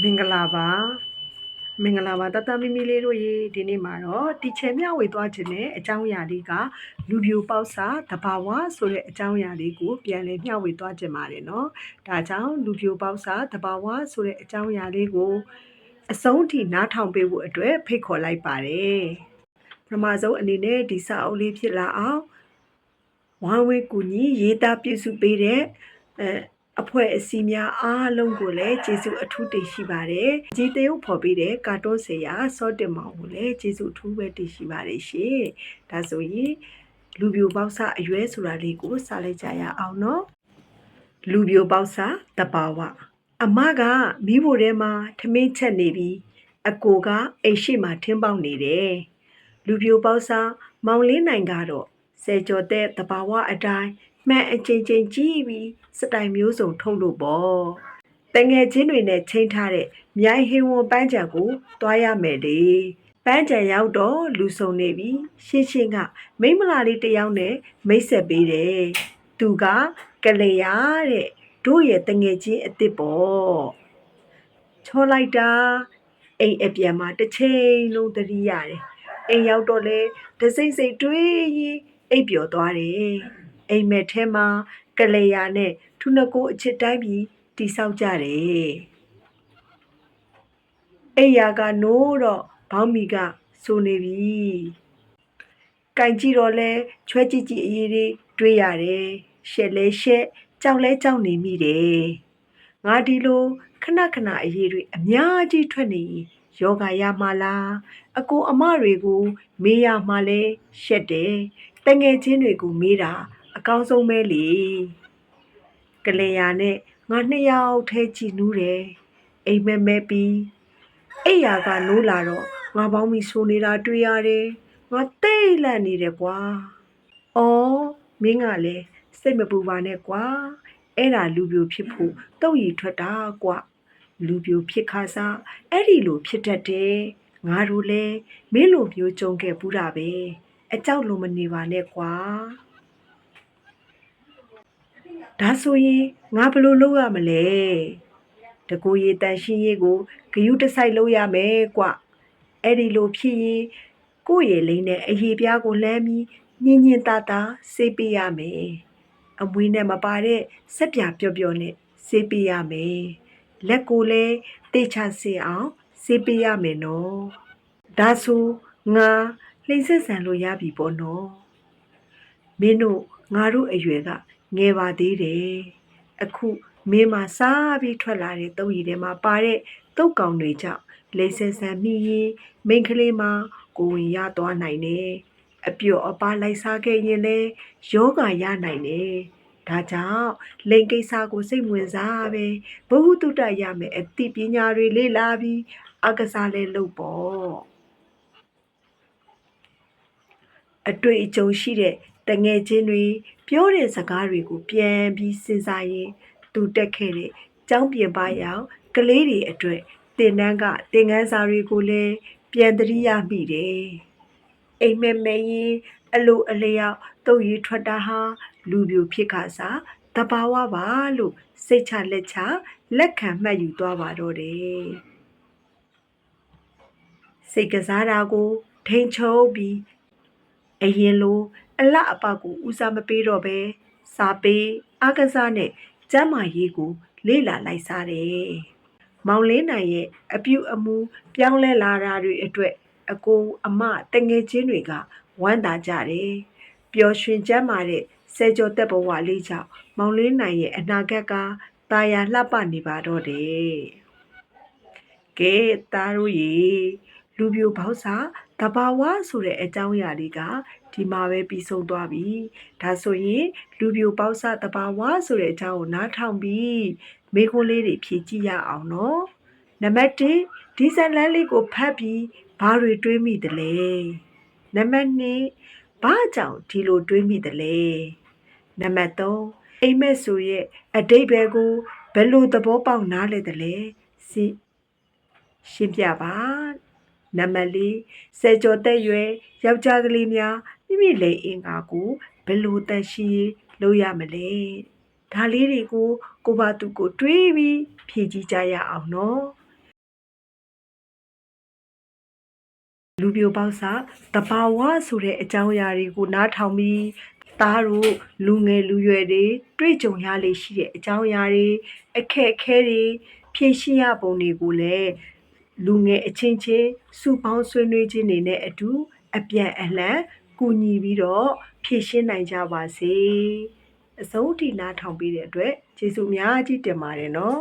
မင်္ဂလာပါမင်္ဂလာပါတတမီမီလေးတို့ရေဒီနေ့မှာတော့တီချယ်မျှဝေသွားခြင်းနဲ့အကြောင်းအရာလေးကလူပြိုပေါက်စာတဘာဝဆိုတဲ့အကြောင်းအရာလေးကိုပြန်လည်မျှဝေသွားခြင်းပါတယ်နော်ဒါကြောင့်လူပြိုပေါက်စာတဘာဝဆိုတဲ့အကြောင်းအရာလေးကိုအဆုံးထိနားထောင်ပေးဖို့အတွက်ဖိတ်ခေါ်လိုက်ပါတယ်ပထမဆုံးအနေနဲ့ဒီစာအုပ်လေးဖြစ်လာအောင်ဝမ်းဝေးကူညီရေးသားပြုစုပေးတဲ့အဲ အဖွဲ့အစည်းများအားလုံးကိုလည်းကျေးဇူးအထူးတင်ရှိပါတယ်။ကြီးတရုပ်ဖော်ပေးတဲ့ကာတွန်းဆရာစောတင်မောင်ကိုလည်းကျေးဇူးအထူးပဲတင်ရှိပါတယ်ရှင်။ဒါဆိုရင်လူပြိုပေါက်စအရွဲဆိုတာလေးကိုစလိုက်ကြရအောင်နော်။လူပြိုပေါက်စတဘာဝအမကမိဖို့ထဲမှာထမင်းချက်နေပြီးအကိုကအိမ်ရှိမှထင်းပေါက်နေတယ်။လူပြိုပေါက်စမောင်လေးနိုင်ကတော့ ဆယ်ကျော်တဲ့တဘာဝအတိုင်းမှန်အချိန်ချင်းကြည့်ပြီးစတိုင်မျိုးစုံထုတ်လို့ပေါ့တငယ်ချင်းတွေနဲ့ချိန်ထားတဲ့မြိုင်ဟင်ဝန်ပန်းချံကိုတွားရမယ်လေပန်းချံရောက်တော့လူစုံနေပြီရှင်းရှင်းကမိမလာလေးတစ်ယောက်နဲ့မိတ်ဆက်ပေးတယ်သူကကလေးရတဲ့တို့ရဲ့တငယ်ချင်းအစ်စ်ပေါ့ချောလိုက်တာအိမ်အပြန်မှာတစ်ချိန်လုံးတတိရတယ်အိမ်ရောက်တော့လေတစိမ့်စိမ့်တွေးရင် အိပ်ပျော်သွားတယ်အိမ်မက်ထဲမှာကလေးယာနဲ့ထုနကိုအချစ်တိုင်းပြီးတိဆောက်ကြတယ်အိယာကနိုးတော့ဘောင်းမီကဆိုနေပြီကင်ကြည့်တော့လဲချွဲကြည့်ကြည့်အရေးတွေတွေးရတယ်ရှက်လဲရှက်ကြောက်လဲကြောက်နေမိတယ်ငါဒီလိုခဏခဏအရေးတွေအများကြီးထွက်နေရင်ယောဂရမှာလားအကိုအမတွေကို မေးရမှာလဲရှက်တယ် တငယ်ချင်းတွေကိုမေးတာအကောင်းဆုံးပဲလေကလေးယာနဲ့ငါနှစ်ယောက်ထဲကြည်နူးတယ်အိမ်မဲမဲပြီးအိယာကနိုးလာတော့ငါပေါင်းမီဆိုနေတာတွေ့ရတယ်ငါတိတ်လန့်နေတယ်ကွာအော်မင်းကလည်းစိတ်မပူပါနဲ့ကွာအဲ့ဒါလူပြိုဖြစ်ဖို့တုတ်ရီထွက်တာကွာလူပြိုဖြစ်ခါစားအဲ့ဒီလိုဖြစ်တတ်တယ်ငါတို့လည်းမင်းလိုမျိုးကြုံခဲ့ဘူးတာပဲ အကြောက်လို့မနေပါနဲ့ကွာဒါဆိုရင်ငါဘယ်လိုလုပ်ရမလဲတကူရီတန်ရှင်းရေးကိုဂယုတစိုက်လုပ်ရမယ်ကွအဲ့ဒီလိုဖြစ်ရင်ကိုယ့်ရဲ့လိမ့်နဲ့အရေးပြားကိုလှမ်းပြီးညင်ညင်တာတာစေးပေးရမယ်အမွေးနဲ့မပါတဲ့စက်ပြပျော့ပျော့နဲ့စေးပေးရမယ်လက်ကိုလည်းတေချစေအောင်စေးပေးရမယ်နော်ဒါဆိုငါ လှိမ့်ဆက်ဆန်လို့ရပြီပေါ့နော်မင်းတို့ငါတို့အရွယ်ကငယ်ပါသေးတယ်အခုမင်းမစားပြီးထွက်လာတဲ့တုပ်ရည်ထဲမှာပါတဲ့တုပ်ကောင်တွေကြောင့်လိမ့်ဆက်ဆန်မိရင်မိန်းကလေးမကိုဝင်ရသွားနိုင်တယ်အပြော့အပါလိုက်စားခဲ့ရင်လည်းယောဂရနိုင်တယ်ဒါကြောင့်လိင်ကိစ္စကိုစိတ်ဝင်စားပဲဘ ഹു တုတရမယ်အသိပညာတွေလေ့လာပြီးအကစားလဲလုပ်ပေါ့ အတွေ့အကြုံရှိတဲ့တငယ်ချင်းတွေပြောတဲ့စကားတွေကိုပြန်ပြီးစဉ်းစားရင်သူတက်ခဲ့တဲ့ကျောင်းပြင်ပရောက်ကလေးတွေအတွက်တင်နန်းကတင်ငန်းစာတွေကိုလည်းပြန်တရိရမိတယ်အိမ်မက်မဲရင်အလိုအလျောက်တုတ်ရီထွက်တာဟာလူပြိုဖြစ်ခါစားတဘာဝပါလို့စိတ်ချလက်ချလက်ခံမှတ်ယူသွားပါတော့တယ်စိတ်ကစားတာကိုထိန်ချုပ်ပြီး အရင်လိုအလအပကိုဦးစားမပေးတော့ပဲစာပေအားကစားနဲ့ကျမ်းမာရေးကို လေ့လာလိုက်စားတယ်။မောင်လေးနိုင်ရဲ့အပြုအမူပြောင်းလဲလာတာတွေအတွက်အကိုအမတငယ်ချင်းတွေကဝမ်းသာကြတယ်။ပျော်ရွှင်ကျမ်းမာတဲ့ဆယ်ကျော်သက်ဘဝလေးကြောင့်မောင်လေးနိုင်ရဲ့အနာဂတ်ကตาရလှပနေပါတော့တယ်။ကဲသားတို့ရေလူပြိုဘောက်စာ တဘာဝဆိုတဲ့အကြောင်းအရာလေးကဒီမှာပဲပြီးဆုံးသွားပြီဒါဆိုရင်လူပြိုပေါက်စတဘာဝဆိုတဲ့အကြောင်းကိုနားထောင်ပြီးမိခိုးလေးတွေဖြည့်ကြည့်ရအောင်နော်နံပါတ်1ဒီဇလန်လေးကိုဖတ်ပြီးဘာတွေတွေးမိသလဲနံပါတ်2ဘာကြောင့်ဒီလိုတွေးမိသလဲနံပါတ်3အိမ်မက်ဆိုရဲ့အတိတ်ဘယ်ကိုဘယ်လိုသဘောပေါက်နားလဲသလဲစီရှင်းပြပါ နံပါတ်၄ဆယ်ကျော်သက်ရွယ်ယောက်ျားကလေးများမိမိလေအင်္ကာကိုဘယ်လိုတန်ရှင်းလုပ်ရမလဲဒါလေးတွေကိုကိုပါသူကိုတွေးပြီးဖြည့်ကြည့်ကြရအောင်နော်လူပြိုပေါက်စာတဘာဝဆိုတဲ့အကြောင်းအရာတွေကိုနားထောင်ပြီးသားတို့လူငယ်လူရွယ်တွေတွေ့ကြုံရလေရှိတဲ့အကြောင်းအရာတွေအခက်အခဲတွေဖြည့်ရှင်းရပုံတွေကိုလည်း လူငယ်အချင်းချင်းစုပေါင်းဆွေးနွေးခြင်းတွေနဲ့အတူ အပြန်အလှန်ကူညီပြီးတော့ဖြည့်ရှင်းနိုင်ကြပါစေအဆုံးထိနားထောင်ပြီးတဲ့အတွက်ကျေးဇူးအများကြီးတင်ပါတယ်နော်